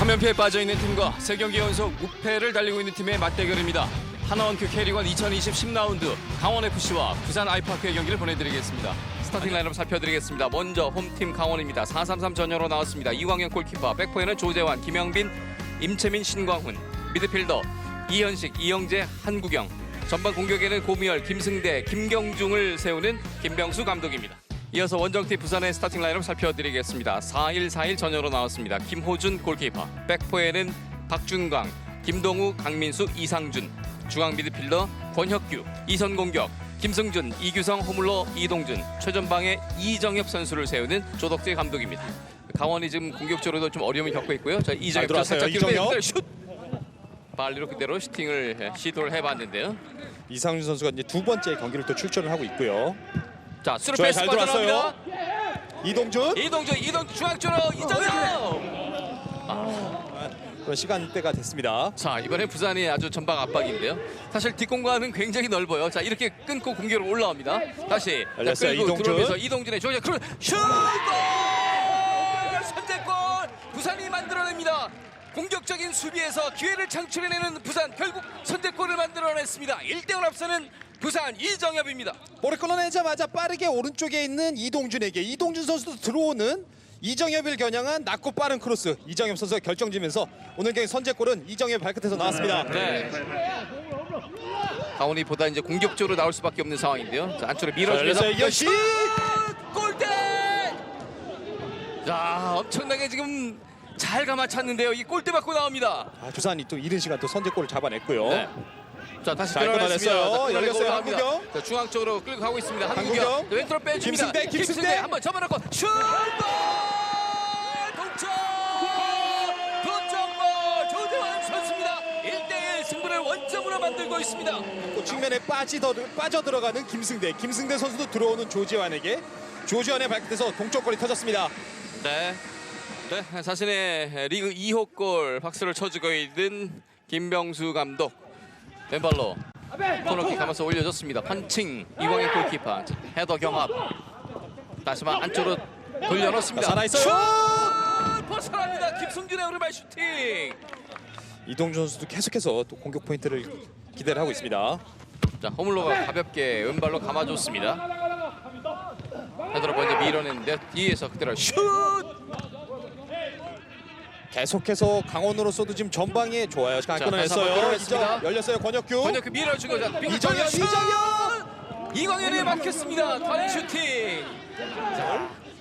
3연패에 빠져있는 팀과 3경기 연속 무패를 달리고 있는 팀의 맞대결입니다. 하나원큐 캐리건 2020 10라운드 강원FC와 부산 아이파크의 경기를 보내드리겠습니다. 스타팅 라인업 살펴드리겠습니다. 먼저 홈팀 강원입니다. 4-3-3 전열로 나왔습니다. 이광현 골키퍼, 백포에는 조재환, 김영빈, 임채민, 신광훈, 미드필더 이현식, 이영재, 한국영, 전반 공격에는 고미열, 김승대, 김경중을 세우는 김병수 감독입니다. 이어서 원정팀 부산의 스타팅 라인업 살펴드리겠습니다. 4-1-4-1 전열로 나왔습니다. 김호준 골키퍼, 백포에는 박준광, 김동우, 강민수, 이상준, 중앙 미드필더 권혁규, 이선 공격 김승준, 이규성, 허물러, 이동준, 최전방에 이정엽 선수를 세우는 조덕재 감독입니다. 강원이 지금 공격적으로도 좀 어려움을 겪고 있고요. 자, 이정엽 들어왔어요, 살짝. 기회인데 슛! 발리로 그대로 슈팅을 예, 시도를 해봤는데요. 이상준 선수가 이제 두 번째 경기를 또 출전을 하고 있고요. 자, 스루 좋아요, 패스 잘 빠져나옵니다. 이동준 이동준, 이동준 중앙쪽으로 이정엽! 그런 시간대가 됐습니다. 자 이번에 부산이 아주 전방 압박인데요. 사실 뒷공간은 굉장히 넓어요. 자 이렇게 끊고 공격으로 올라옵니다. 다시 자, 열렸어요, 이동준. 들어오면서 이동준의 조작 크루 슛! 골! 선제골! 부산이 만들어냅니다. 공격적인 수비에서 기회를 창출해내는 부산 결국 선제골을 만들어냈습니다. 1대0 앞서는 부산 이정엽입니다. 볼을 끌어내자마자 빠르게 오른쪽에 있는 이동준에게 이동준 선수도 들어오는 이정엽을 겨냥한 낮고 빠른 크로스 이정엽 선수가 결정지면서 오늘 경기 선제골은 이정엽 발끝에서 나왔습니다. 네. 강원이 보다 이제 공격적으로 나올 수밖에 없는 상황인데요. 자 안쪽으로 밀어주면서 이현식! 골대! 자 엄청나게 지금 잘 감아찼는데요. 이 골대 맞고 나옵니다. 아, 부산이 또 이른 시간 또 선제골을 잡아냈고요. 네. 자 다시 잘. 끊어냈어요. 열렸어요. 한국영. 자, 중앙 쪽으로 끌고 가고 있습니다. 한국영. 한국영. 자, 왼쪽으로 빼줍니다. 김승대, 김승대. 한번 접어놓고 슛! 골! 동점! 동점골! 조대환 선수입니다. 1대1 승부를 원점으로 만들고 있습니다. 또 측면에 빠지더, 빠져들어가는 김승대 김승대 선수도 들어오는 조지환에게 조지환의 발끝에서 동점골이 터졌습니다. 네. 네, 자신의 리그 2호 골 박수를 쳐주고 있는 김병수 감독. 왼발로 코너킥 가면서 올려줬습니다. 펀칭 이광의 골키퍼 헤더 경합. 다시 한번 안쪽으로 돌려놓습니다. 자, 살아있어요. 슛! 벗어납니다. 김승준의 오른발 슈팅. 이동준 선수도 계속해서 또 공격 포인트를 기대를 하고 있습니다. 자 허물로가 가볍게 왼발로 감아줬습니다. 헤더로 먼저 밀어냈는데 뒤에서 그대로 슛! 계속해서 강원으로서도 지금 전방에 좋아요. 잘 자, 다시 한번 끊어냈어요. 열렸어요. 권혁규. 먼저 그 밀어주고 자 이정현, 슛! 이정현! 이광현이 막혔습니다. 터닝 슈팅.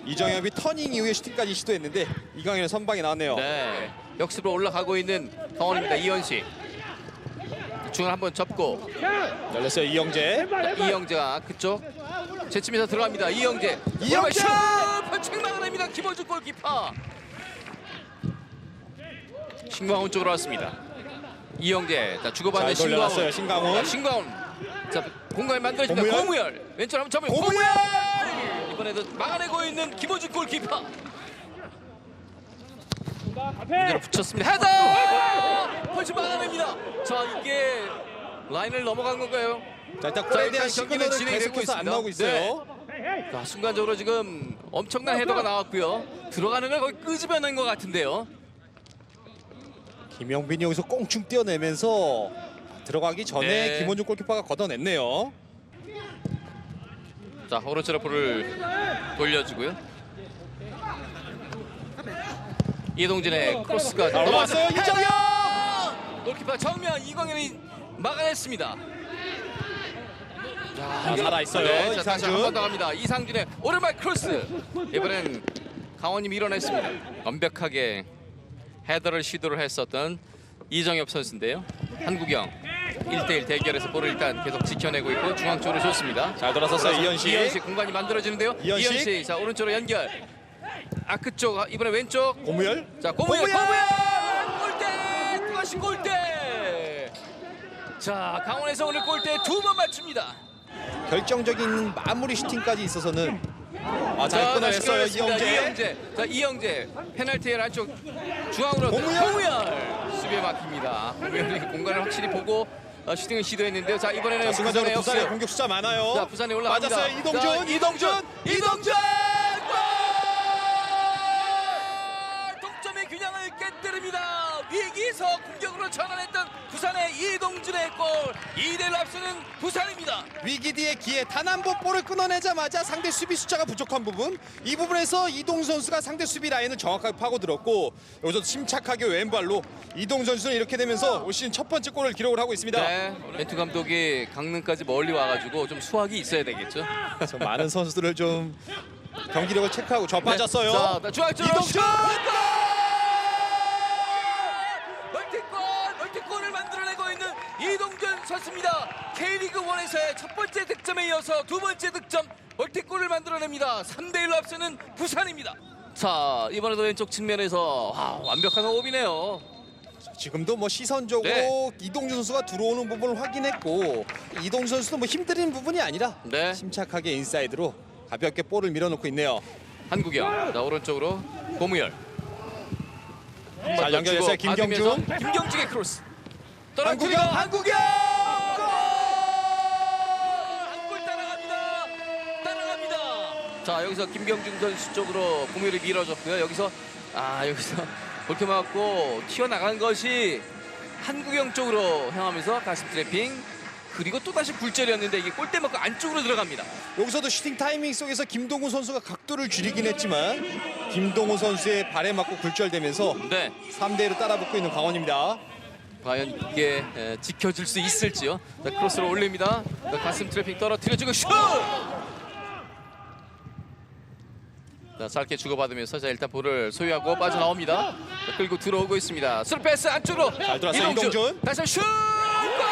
이정엽이 터닝 이후에 슈팅까지 시도했는데 이강인의 선방이 나왔네요. 네. 역습으로 올라가고 있는 강원입니다. 이현식. 중을 한번 접고 열렸어요. 이영재. 자, 이영재가 그쪽 제치면서 들어갑니다. 이영재. 이영재! 오른발 슛! 펀칭 막아냅니다. 김원주 골키퍼. 신광훈 쪽으로 왔습니다. 이영재. 자 주고받는 신광훈. 신광훈. 자, 신광훈. 자 공간을 만들어줍니다. 고무열. 고무열. 왼쪽 한번 접으면 고무열! 고무열. 이번에도 막아내고 있는 김원주 골키퍼. 그대로 붙였습니다. 헤더! 펀치 막아냅니다. 자 이게 라인을 넘어간 건가요? 자 일단 자, 골에 대한 경기는 진행되고 계속해서 안 있습니다. 나오고 있어요. 자, 순간적으로 지금 엄청난 헤더가 나왔고요. 들어가는 걸 거의 끄집어낸 것 같은데요. 김영빈이 여기서 꽁충 뛰어내면서 들어가기 전에 네. 김원중 골키퍼가 걷어냈네요. 자 오른쪽으로 볼을 돌려주고요. 이동진의 크로스가 넘어왔어요, 헤더! 이정현! 골키퍼 정면 이광현이 막아냈습니다. 아, 살아있어요. 네, 자, 다시 이상준. 한번 더 갑니다. 이상준의 오른발 크로스. 이번엔 강원이 밀어냈습니다. 완벽하게 헤더를 시도를 했었던 이정엽 선수인데요. 한국영 1대1 대결에서 볼을 일단 계속 지켜내고 있고 중앙 쪽으로 좋습니다. 잘 돌아섰어요. 이현식. 이현식 공간이 만들어지는데요. 이현식. 이현식 자 오른쪽으로 연결. 아크 쪽 이번에 왼쪽. 고무열. 자 고무열 고무열! 골대 또다시 골대. 자 강원에서 오늘 골대 두 번 맞춥니다. 결정적인 마무리 슈팅까지 있어서는 아, 잘. 끊어냈습니다. 이영재. 이영재. 자 이영재 페널티엘 안쪽 중앙으로 고무열! 고무열 수비에 막힙니다. 고무열이 공간을 확실히 보고 어, 슈팅을 시도했는데요. 자 이번에는 자, 순간적으로 부산의 부산의. 공격 숫자 많아요. 자 부산에 올라갑니다. 맞았어요. 이동준. 자, 이동준. 이동준 골! 동점의 균형을 깨뜨립니다. 돌아서 공격으로 전환했던 부산의 이동준의 골 2대1 앞서는 부산입니다. 위기 뒤에 기회 단 한 번 볼을 끊어내자마자 상대 수비 숫자가 부족한 부분 이 부분에서 이동 선수가 상대 수비 라인을 정확하게 파고들었고 여기서 침착하게 왼발로 이동 선수는 이렇게 되면서 올 시즌 첫 번째 골을 기록을 하고 있습니다. 네, 벤투 감독이 강릉까지 멀리 와가지고 좀 수학이 있어야 되겠죠. 그래서 많은 선수들을 좀 경기력을 체크하고 저 빠졌어요. 자, 나 중앙쪽으로 이동준! 슛! 이동준 선수입니다. K리그 1에서의 첫 번째 득점에 이어서 두 번째 득점 멀티골을 만들어냅니다. 3대 1로 앞서는 부산입니다. 자, 이번에도 왼쪽 측면에서 와, 완벽한 호흡이네요. 지금도 뭐 시선적으로 네. 이동준 선수가 들어오는 부분을 확인했고 이동준 선수도 뭐 힘들이는 부분이 아니라 네. 침착하게 인사이드로 가볍게 볼을 밀어넣고 있네요. 한국영. 자, 오른쪽으로 고무열. 잘 연결했어요. 김경준. 김경준의 크로스. 떨어뜨려 한국영! 한골 따라갑니다. 따라갑니다. 자 여기서 김경준 선수 쪽으로 공유를 밀어줬고요. 여기서 아 여기서 볼트 맞고 튀어나간 것이 한국영 쪽으로 향하면서 가슴 트래핑 그리고 또 다시 굴절이었는데 이게 골대 맞고 안쪽으로 들어갑니다. 여기서도 슈팅 타이밍 속에서 김동훈 선수가 각도를 줄이긴 했지만 김동훈 선수의 발에 맞고 굴절되면서 네. 3대 1로 따라붙고 있는 강원입니다. 과연 이게 에, 지켜줄 수 있을지요. 자, 크로스로 올립니다. 자, 가슴 트래핑 떨어뜨려주고 슛! 자, 짧게 주고받으면서 자, 일단 볼을 소유하고 빠져나옵니다. 자, 끌고 들어오고 있습니다. 스루 패스 안쪽으로 잘 들어왔어요, 이동준. 다시 한번 슛! 골!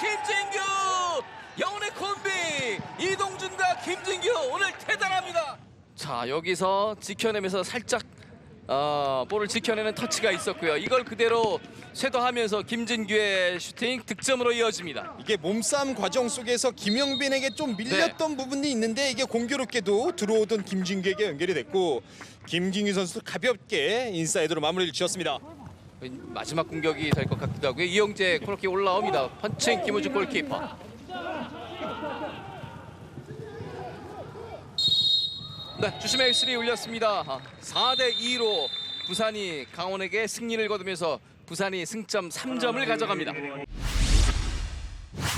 김진규! 영혼의 콤비! 이동준과 김진규 오늘 대단합니다. 자 여기서 지켜내면서 살짝 어, 볼을 지켜내는 터치가 있었고요. 이걸 그대로 쇄도하면서 김진규의 슈팅 득점으로 이어집니다. 이게 몸싸움 과정 속에서 김영빈에게 좀 밀렸던 네. 부분이 있는데 이게 공교롭게도 들어오던 김진규에게 연결이 됐고 김진규 선수 가볍게 인사이드로 마무리를 지었습니다. 마지막 공격이 될 것 같기도 하고요. 이영재 코너킥 올라옵니다. 펀칭 김우주 골키퍼. 네, 주심의 엑스리 울렸습니다. 4대 2로 부산이 강원에게 승리를 거두면서 부산이 승점 3점을 가져갑니다.